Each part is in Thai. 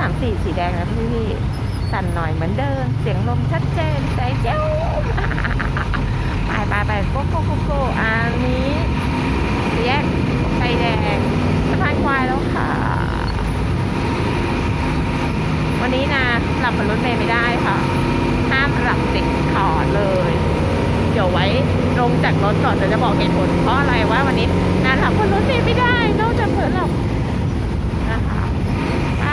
สามสี่สีแดงนะพี่พี่ๆสั่นหน่อยเหมือนเดิม เสียงลมชัดเจนใจเจ้าไปไปไปโกโกโกโกอันนี้แยกไฟแดงสะพานควายแล้วค่ะ วันนี้นะหลับบนรถเมล์ไม่ได้ค่ะ ห้ามหลับเด็กขาดเลย เดี๋ยวไว้ลงจากรถก่อนเดี๋ยวจะบอกเหตุผลเพราะอะไรว่าวันนี้นาหลับบนรถเมล์ไม่ได้ นอกจากเผลอหลับนะคะไป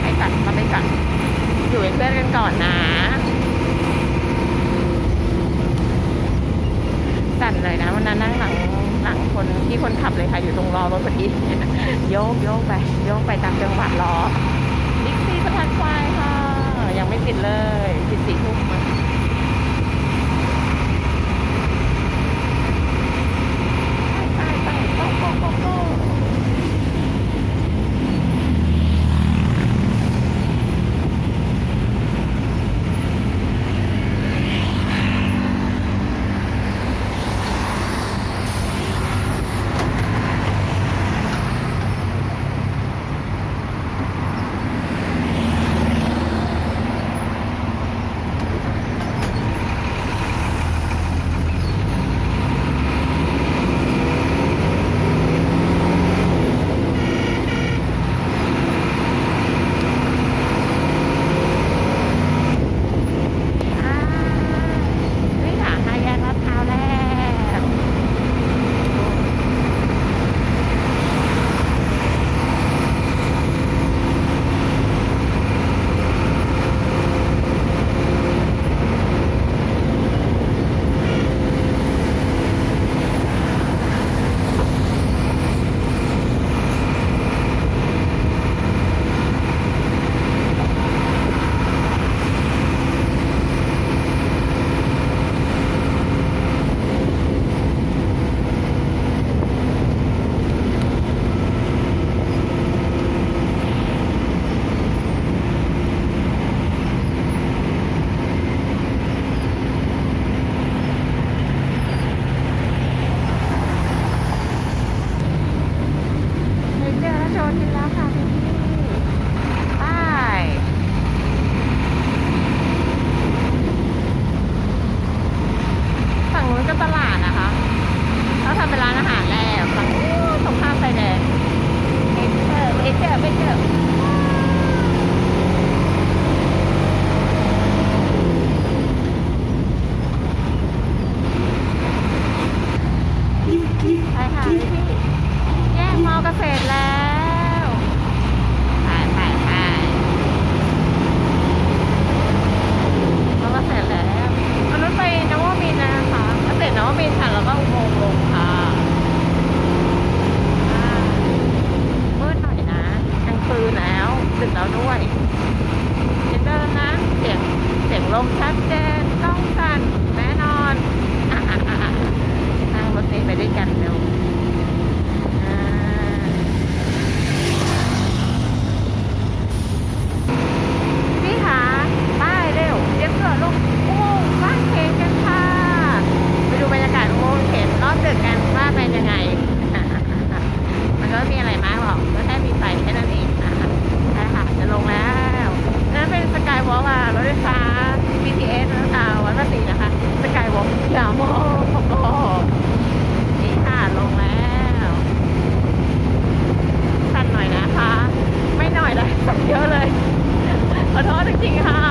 ไปกันมาไปกันอยู่เป็นเพื่อนกันก่อนนะ สั่นเลยนะวันนั้นนั่งหลังหลังคนที่คนขับเลยค่ะ อยู่ตีโยกโยกไปโยกไปตามจังหวะล้อบิ๊กซีสะพานควายค่ะ ยังไม่ปิดเลยปิดสี่ทุ่มอะไปไปไปโกโกโกโก อ่านี่ค่ะห้าแยกลาดพร้าวแล้วเฮ้ยเจอแล้วโชว์ทินแล้วค่ะพี่ไปฝั่ง นู้นก็ตลาดนะคะเขาทำเป็นร้านอาหารแล้วฝั่งนู้นตรงข้ามไฟแดงเอเจอร์เอเจอร์เอเจอร์ ลมชัดเจนต้องสั่นแน่นอนนั่งรถนี้ไปด้วยกันเร็ว 顶哈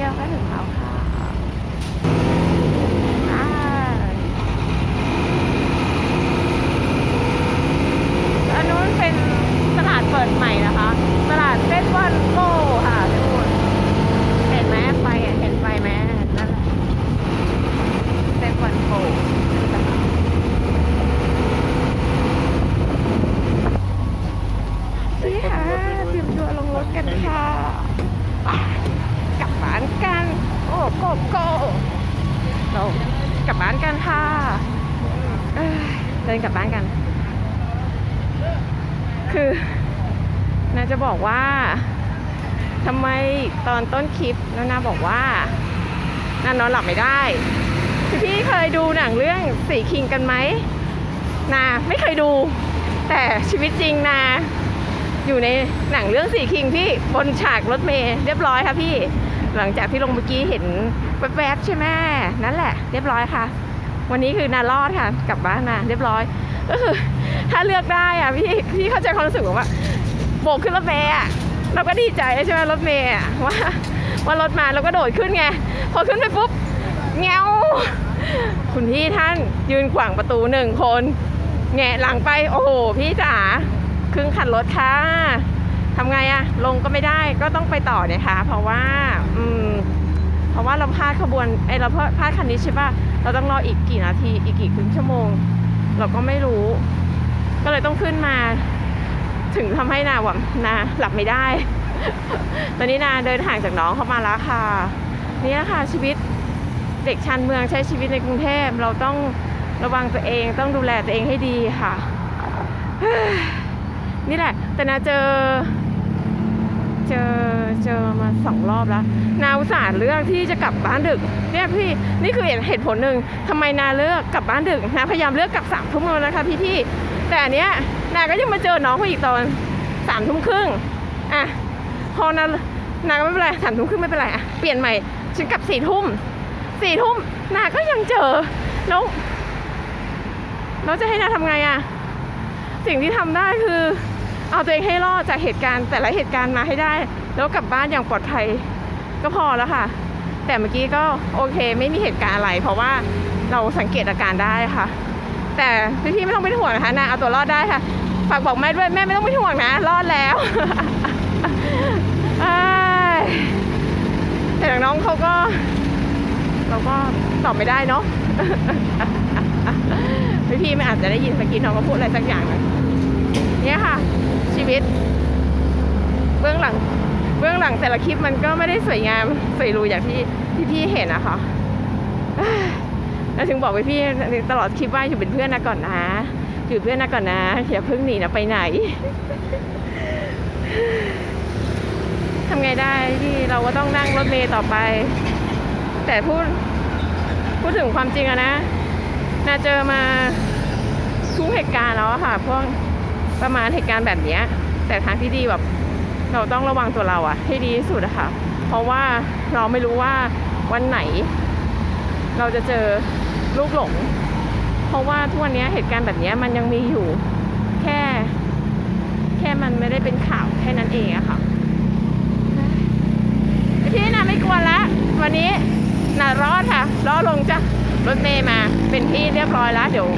เดียวจริงๆเดียวก็ถึงแล้วค่ะ อ่าอันนู้นเป็นตลาดเปิดใหม่นะคะ ตลาดเฟสวันโกค่ะทุกคนเห็นไหมไฟอะเห็นไฟไหมนั่นแหละเฟสวันโกนี่ค่ะเตรียมตัวลงรถกันค่ะไปกลับบ้านกัน โกเรากลับบ้านกันค่ะ เดินกลับบ้านกัน คือนาจะบอกว่าทำไมตอนต้นคลิปนานาบอกว่านานอนหลับไม่ได้พี่พี่เคยดูหนังเรื่องสีคิงกันไหมนาไม่เคยดู แต่ชีวิตจริงนาอยู่ในหนังเรื่องสีคิงพี่บนฉากรถเมล์เรียบร้อยค่ะพี่ หลังจากที่ลงเมื่อกี้เห็นแวบๆใช่ไหมนั่นแหละ เรียบร้อยค่ะ วันนี้คือนารอดค่ะ กลับบ้านมา เรียบร้อยก็คือถ้าเลือกได้อะพี่พี่เข้าใจความรู้สึกว่าโบกขึ้นรถเมล์อะเราก็ดีใจใช่ไหมรถเมล์อะว่าว่ารถมาเราก็โดดขึ้นไงพอขึ้นไปปุ๊บเงวคุณพี่ท่านยืนขวางประตูหนึ่งคนแงะหลังไปโอ้โหพี่จ๋าครึ่งคันรถค่ะ ทำไงอะลงก็ไม่ได้ก็ต้องไปต่อเนี่ยค่ะ เพราะว่าอืมเพราะว่าเราพลาดขบวนไอเราพลาดคันนี้ใช่ป่ะเราต้องรออีกกี่นาทีอีกกี่ครึ่งชั่วโมง เราก็ไม่รู้ ก็เลยต้องขึ้นมา ถึงทำให้นาหว่านาหลับไม่ได้ ตอนนี้นาเดินห่างจากน้องเข้ามาแล้วค่ะ นี่แหละค่ะชีวิตเด็กชานเมืองใช้ชีวิตในกรุงเทพเราต้องระวังตัวเองต้องดูแลตัวเองให้ดีค่ะ นี่แหละ แต่นาเจอ เจอเจอมาสองรอบแล้ว นาอุตส่าห์เลือกที่จะกลับบ้านดึกเนี่ยพี่นี่คือเหตุผลหนึ่งทำไมนาเลือกกลับบ้านดึกนาพยายามเลือกกลับสามทุ่มแล้วนะคะพี่พี่แต่อันเนี้ยนาก็ยังมาเจอน้องเขาอีกตอนสามทุ่มครึ่งอะพอนานาก็ไม่เป็นไรสามทุ่มครึ่งไม่เป็นไรอะเปลี่ยนใหม่ฉันกลับสี่ทุ่มสี่ทุ่มนาก็ยังเจอแล้วแล้วจะให้นาทำไงอะสิ่งที่ทำได้คือ เอาตัวเองให้รอดจากเหตุการณ์ แต่ละเหตุการณ์มาให้ได้ แล้วกลับบ้านอย่างปลอดภัยก็พอแล้วค่ะ แต่เมื่อกี้ก็โอเคไม่มีเหตุการณ์อะไร เพราะว่าเราสังเกตอาการได้ค่ะ แต่พี่ๆไม่ต้องเป็นห่วงนะคะนาเอาตัวรอดได้ค่ะฝากบอกแม่ด้วยแม่ไม่ต้องเป็นห่วงนะ รอดแล้วแต่น้องเขาก็ เราก็ตอบไม่ได้เนาะพี่ๆไม่อาจจะได้ยินสกินน้องเขาพูดอะไรสักอย่างหนึง เนี่ยค่ะ ชีวิต เบื้องหลัง เบื้องหลังแต่ละคลิปมันก็ไม่ได้สวยงามสวยรูอย่างที่พี่เห็นนะคะแล้วถึงบอกไปพี่ตลอดคลิปว่าอยู่เป็นเพื่อนนะก่อนนะอยู่เพื่อนนะก่อนนะอย่าเพิ่งหนีนะไปไหนทำไงได้ที่เราก็ต้องนั่งรถเมล์ต่อไป แต่พูดพูดถึงความจริงอะนะน่าเจอมาทุกเหตุการณ์แล้วค่ะพวก ประมาณเหตุการณ์แบบนี้แต่ทางที่ดีแบบเราต้องระวังตัวเราอะให้ดีที่สุดอะค่ะ เพราะว่าเราไม่รู้ว่าวันไหน เราจะเจอลูกหลง เพราะว่าทุกวันนี้เหตุการณ์แบบนี้มันยังมีอยู่แค่ แค่มันไม่ได้เป็นข่าวแค่นั้นเองอะค่ะอนะไม่กลัวละวันนี้น่ารอดค่ะรอดลงจากรถเมย์มาเป็นที่เรียบร้อยแล้วเดี๋ยว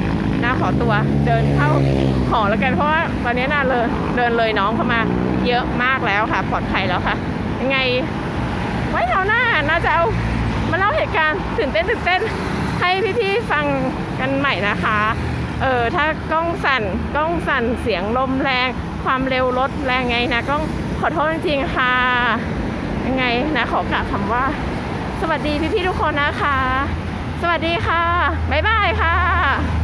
นาขอตัวเดินเข้าหอแล้วกันเพราะว่าตอนนี้นาเลยเดินเลยน้องเข้ามาเยอะมากแล้วค่ะ ปลอดภัยแล้วค่ะ ยังไง ไว้คราวหน้าน่าจะเอามาเล่าเหตุการณ์ตื่นเต้นตื่นเต้นให้พี่ๆฟังกันใหม่นะคะ เออถ้ากล้องสั่นกล้องสั่นเสียงลมแรง ความเร็วรถแรงไงนะกล้องขอโทษจริงๆค่ะ ยังไงนะขอกล่าวคำว่า สวัสดีพี่ๆทุกคนนะคะ สวัสดีค่ะบ๊ายบายค่ะ